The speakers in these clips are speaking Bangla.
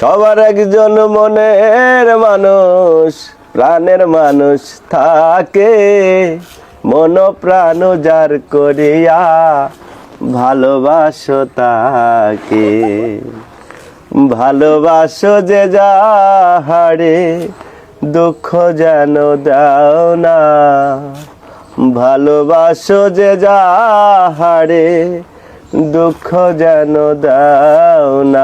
সবার একজন মনের মানুষ, প্রাণের মানুষ থাকে। মন প্রাণ যার করিয়া ভালোবাসো তাকে। ভালোবাসো যে যা যাহারে, দুঃখ যেন দাও না। ভালোবাসো যে যা যাহারে, দুঃখ যেন দাও না।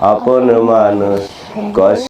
আপন মানুষ কষ্ট